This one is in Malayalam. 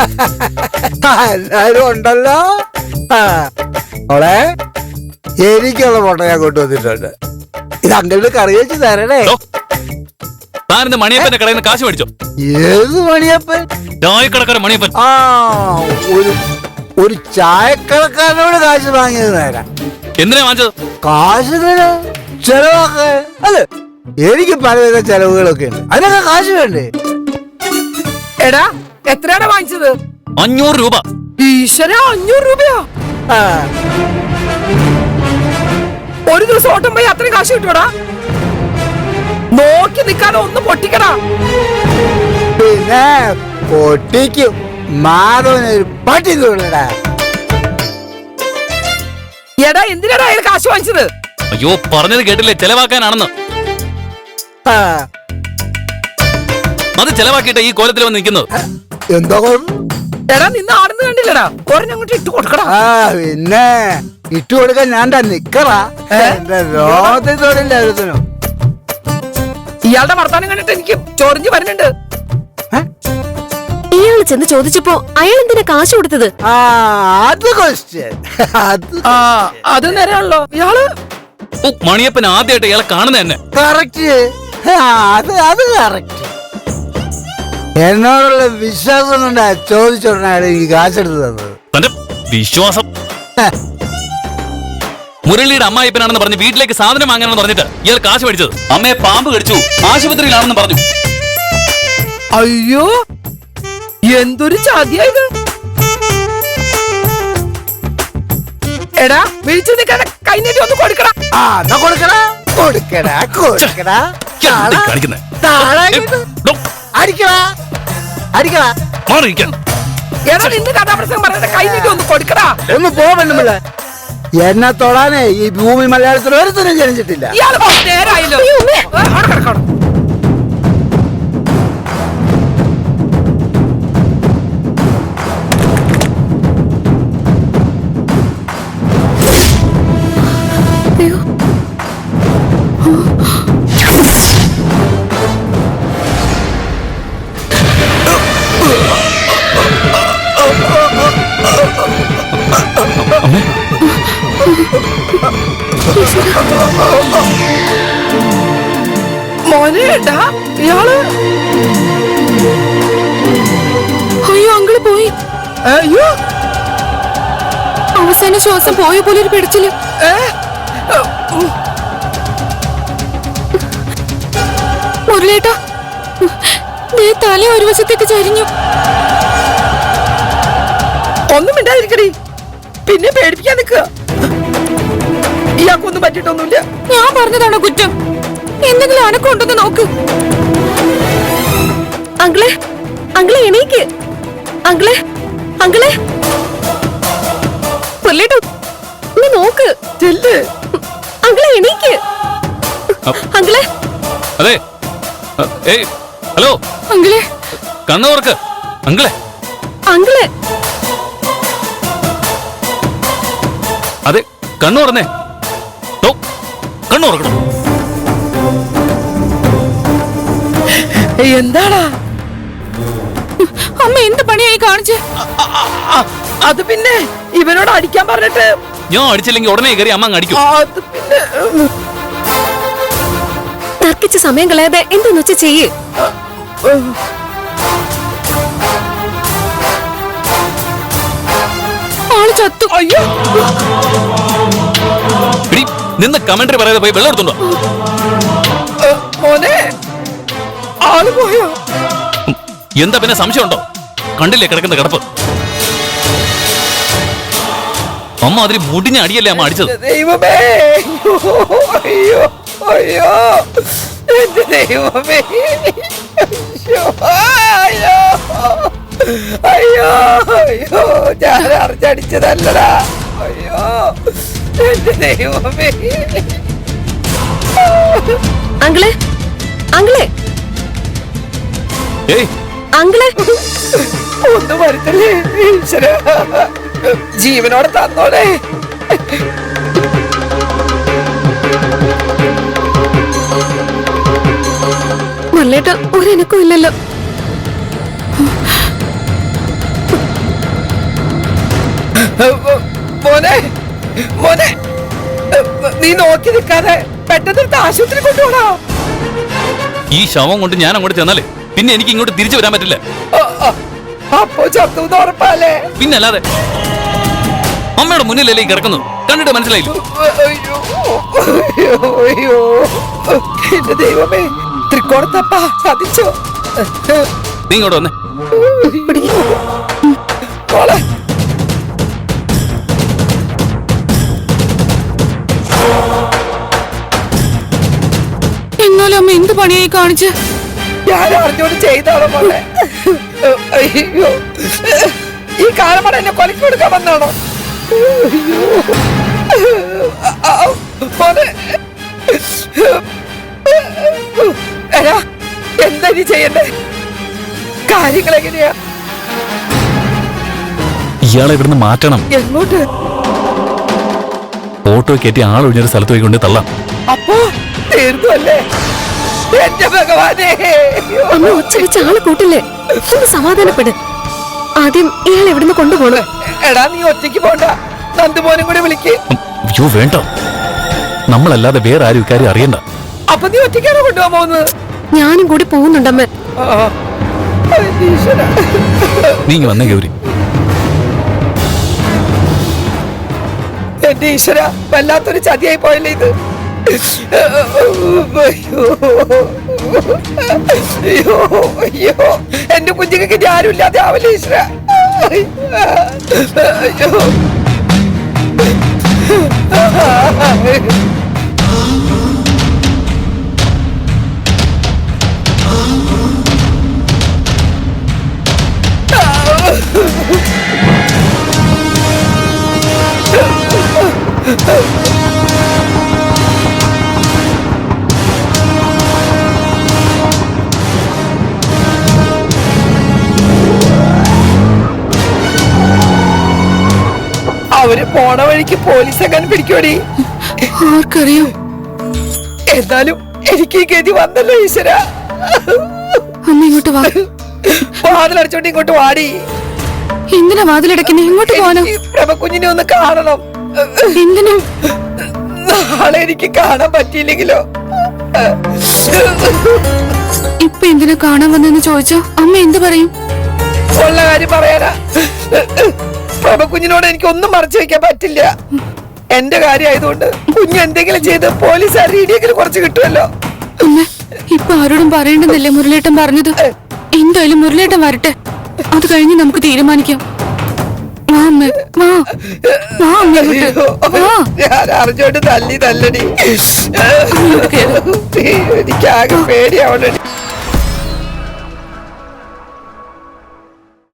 എല്ലാരും ഉണ്ടല്ലോ? അവളെ മോളെ എനിക്കുള്ള മുട്ട ഞാൻ കൊണ്ടുവന്നിട്ടുണ്ട് ഇത് അങ്കിളിന് കറി വെച്ച് തരണേ. താനിന്ന് മണിയപ്പന്റെ കടയിൽ നിന്ന് കാശ് മേടിച്ചോ? ഏത് മണിയപ്പൻ? ചായക്കടക്കാരൻ മണിയപ്പൻ. ആ ഒരു ഒരു ചായക്കടക്കാരനോട് കാശ് വാങ്ങിയത് നേരം. എന്തിനാ വാങ്ങിച്ചത്? കാശ് തരാ ചെലവാക്കാൻ. അതെ എനിക്ക് പലവിധ ചെലവുകളൊക്കെ ഉണ്ട്. അതിനൊക്കെ കാശ് വേണ്ടേ? എടാ എത്രയാടാ വാങ്ങിച്ചത്? അഞ്ഞൂറ് രൂപ. ഈശ്വര അഞ്ഞൂറ് രൂപയോ? ആ, ഒരു ദിവസം ഓട്ടം പോയി അത്രയും കാശ് കിട്ടുവടാ? നോക്കി നിൽക്കാതെ ഒന്ന് പൊട്ടിക്കടാ. പിന്നെ പൊട്ടിക്കും. മാധവനൊരു പട്ടി തോന്നടാ എടാ എന്തിനാടാ അയാൾ കാശ് വാങ്ങിച്ചത്? അയ്യോ പറഞ്ഞത് കേട്ടില്ലേ? ചെലവാക്കാനാണെന്ന്. ആ, അത് ചെലവാക്കിയിട്ട് ഈ കോലത്തിൽ വന്ന് നിൽക്കുന്നത്. എന്തോ? എടാ നിന്ന് ആടുന്ന് കണ്ടില്ലടാ. ഒരെഞ്ഞങ്ങോട്ട് ഇട്ട് കൊടുക്കടാ. ആ പിന്നെ ഇട്ടു കൊടുക്കാൻ ഞാൻ നിക്കറാ എന്റെ തൊഴില്ല ഒരുത്തനും. ഇയാളുടെ വർത്താനം കണ്ടിട്ട് എനിക്ക് ചൊറിഞ്ഞു വരുന്നുണ്ട്. ഇയാൾ ചെന്ന് ചോദിച്ചപ്പോ അയാൾ എന്തിനാ കാശ് കൊടുത്തത്? ആ അത് ക്വസ്റ്റ്യൻ അത് ആ അത് നേരെയാണല്ലോ. ഇയാൾ? മണിയപ്പൻ ആദ്യമായിട്ട് ഇയാളെ കാണുന്ന തന്നെ. കറക്റ്റ് അത് അത് കറക്റ്റ് എന്നോടുള്ള വിശ്വാസം കൊണ്ടാ ചോദിച്ചോടനാണ് എനിക്ക് കാശെടുത്ത് തന്നത് തന്റെ വിശ്വാസം? മുരളിയുടെ അമ്മായിപ്പനാണെന്ന് പറഞ്ഞ് വീട്ടിലേക്ക് സാധനം വാങ്ങാനെന്ന് പറഞ്ഞിട്ട് ഇയാൾ കാശ് മേടിച്ചത്. അമ്മയെ പാമ്പ് കടിച്ചു. ആശുപത്രിയിലാണെന്ന് പറഞ്ഞു. അയ്യോ എന്തൊരു ചതിയായത് എടാ വിളിച്ചു നിൽക്കാതെ കൈനീട്ടി ഒന്ന് കൊടുക്കടാ. ആ എന്നാ കൊടുക്കടാ. കൊടുക്കടാ കൊടുക്കടാ. കാണിക്കുന്നെ? അടിക്കടാ. അടിക്കടാ. മാറിയിരിക്കാൻ. എടാ നിന്ന് കഥാപ്രസംഗം പറയുന്നത് ഒന്ന് കൊടുക്കടാ. ഒന്ന് എന്നെ തൊടാനേ ഈ ഭൂമി മലയാളത്തിൽ ഒരുത്തരും ജനിച്ചിട്ടില്ല. നേരായല്ലോ. മോനെ ഏട്ടാ ഇയാൾ? അയ്യോ അങ്കിൾ പോയി. അയ്യോ. അവസാന ശ്വാസം പോയ പോലെ ഒരു പിടിച്ചിൽ. മുരളിയേട്ടാ തല ഒരു വശത്തേക്ക് ചരിഞ്ഞു. ഒന്നും മിണ്ടാതിരിക്കടി. പിന്നെ പേടിപ്പിക്കാൻ നിൽക്കുക. ഇയാൾക്കൊന്നും പറ്റിയിട്ടൊന്നുമില്ല. ഞാൻ പറഞ്ഞതാണോ കുറ്റം. എന്തെങ്കിലും അനക്കമുണ്ടെന്ന് നോക്ക്. അങ്കിളെ അങ്കിളെ എണീക്ക്. അങ്കിളെ അങ്കിളെ. നീ നോക്ക്. ചെല്ല്. അങ്കിളെ എണീക്ക്. അങ്കിളെ. അതെ. ഏയ് ഹലോ. അങ്കിളെ. കണ്ണു തുറക്ക്. അങ്കിളെ. അങ്കിളെ. അതെ കണ്ണു ഡോ, കണ്ണു തുറക്കണം. എന്താടാ? അമ്മ എന്ത് പണിയായി കാണിച്ച്? അത് പിന്നെ ഇവനോട് അടിക്കാൻ പറഞ്ഞിട്ട് ഞാൻ അടിച്ചില്ലെങ്കിൽ ഉടനെ കയറി അമ്മ അടിക്കും. അത് പിന്നെ ഉം, തർക്കിച്ച് സമയം കളയാതെ എന്തെന്ന് വെച്ച് ചെയ്യ്. ആൾ ചത്തു. അയ്യോ. നിന്ന് കമന്ററി പറയാതെ പോയി വെള്ളം എടുത്തുണ്ടോ എന്താ പിന്നെ സംശയം ഉണ്ടോ കണ്ടില്ലേ കിടക്കുന്ന കിടപ്പ്? അമ്മ അതിന് മുടിഞ്ഞ അടിയല്ലേ അമ്മ അടിച്ചത്? ദൈവമേ അയ്യോ അയ്യോ എന്റെ ദൈവമേ അയ്യോ അയ്യോ അയ്യോ ഞാൻ അറിഞ്ഞടിച്ചതല്ലടാ. അയ്യോ അങ്കിളെ അങ്കിളെ ഏയ് അങ്കിളെ ഒന്നും വരുത്തല്ലേ ജീവനോടെ തന്നോടെ മല്ലേട്ട ഒരെനക്കും ഇല്ലല്ലോ മോനെ മോനെ നീ നോക്കി നിൽക്കാതെ പെട്ടെന്ന് ആശുപത്രി കൊണ്ടുപോണോ ഈ ശവം കൊണ്ട് ഞാൻ അങ്ങോട്ട് ചെന്നാലേ പിന്നെ എനിക്ക് ഇങ്ങോട്ട് തിരിച്ചു വരാൻ പറ്റില്ല. അപ്പോ ചത്തു ഉറപ്പല്ലേ? പിന്നെ അല്ലാതെ അമ്മയുടെ മുന്നിലല്ലേ കിടക്കുന്നു? കണ്ടിട്ട് മനസ്സിലായില്ല? എന്റെ ദൈവമേ തൃക്കോണത്തപ്പ സാധിച്ചോ നീ ഇങ്ങോട്ട് വന്നേ. അമ്മ എന്ത് പണിയായി കാണിച്ച്? ഞാൻ അറിഞ്ഞോണ്ട് ചെയ്താണോ മോളെ? അയ്യോ. ഈ കാലമട എന്നെ കൊലക്കി കൊടുക്കാൻ വന്നാണോ മോനെ. എടാ എന്താ നീ ചെയ്യണ്ടേ? കാര്യങ്ങൾ എങ്ങനെയാ? ഇയാളെ ഇവിടുന്ന് മാറ്റണം. എങ്ങോട്ട്? ഓട്ടോ കയറ്റി ആളൊഴിഞ്ഞൊരു സ്ഥലത്ത് പോയി കൊണ്ട് തള്ളാം. അപ്പോ തീർന്നു അല്ലേ? എന്റെ ഭഗവാനെ. അയ്യോ. അമ്മ ഒച്ച വെച്ച് ആളെ കൂട്ടില്ലേ? ഒന്ന് സമാധാനപ്പെട്. ആദ്യം ഇയാൾ എവിടുന്ന് കൊണ്ടുപോകണം എടാ നീ ഒറ്റയ്ക്ക് പോണ്ട. നന്ദുമോനും കൂടി വിളിക്ക്. അയ്യോ വേണ്ട. നമ്മളല്ലാതെ വേറെ ആരും ഇക്കാര്യം അറിയണ്ട. അപ്പൊ നീ ഒറ്റയ്ക്കാണോ കൊണ്ടുപോകാൻ പോകുന്നത്? ഞാനും കൂടി പോകുന്നുണ്ടമ്മ. നീ ഇങ്ങ് വന്നേ ഗൗരി. എന്റെ ഈശ്വര വല്ലാത്തൊരു ചതിയായി പോയല്ലേ ഇത്? അയ്യോ എന്റെ കുഞ്ഞുങ്ങൾക്ക് ഞാനും ഇല്ലാതെ ആവില്ല ഈശ്വര? അയ്യോ അവർ പോണ വഴിക്ക് പോലീസ് എങ്ങനെ പിടിക്കോടി ആർക്കറിയോ? എന്നാലും എനിക്ക് ഈ ഗതി വന്നല്ലോ ഈശ്വര. അമ്മ ഇങ്ങോട്ട് വാ. വാതിലടച്ചോണ്ട് ഇങ്ങോട്ട് വാടി. എന്തിനാ വാതിലടക്കുന്നേ ഇങ്ങോട്ട് പോകാനോ പ്രഭകുഞ്ഞിനെ ഒന്ന് കാണണം. എന്തിനു? നാളെ എനിക്ക് കാണാൻ പറ്റിയില്ലെങ്കിലോ? ഇപ്പൊ എന്തിനാ കാണാൻ വന്നെന്ന് ചോദിച്ചോ അമ്മ എന്ത് പറയും? ഉള്ള കാര്യം പറയാനാ. പ്രഭകുഞ്ഞിനോട് എനിക്ക് ഒന്നും മറച്ചു വെക്കാൻ പറ്റില്ല. എന്റെ കാര്യമായതുകൊണ്ട് കുഞ്ഞ് എന്തെങ്കിലും ചെയ്ത് പോലീസ് അറിയിടിയെങ്കിലും കുറച്ച് കിട്ടുമല്ലോ. ഇപ്പൊ ആരോടും പറയണ്ടെന്നല്ലേ മുരളേട്ടൻ പറഞ്ഞത്? എന്തായാലും മുരളേട്ടൻ വരട്ടെ. അത് കഴിഞ്ഞ് നമുക്ക് തീരുമാനിക്കാം. അറിഞ്ഞോണ്ട് തല്ലി തല്ലടി. എനിക്കാകെ പേടിയാവണടി.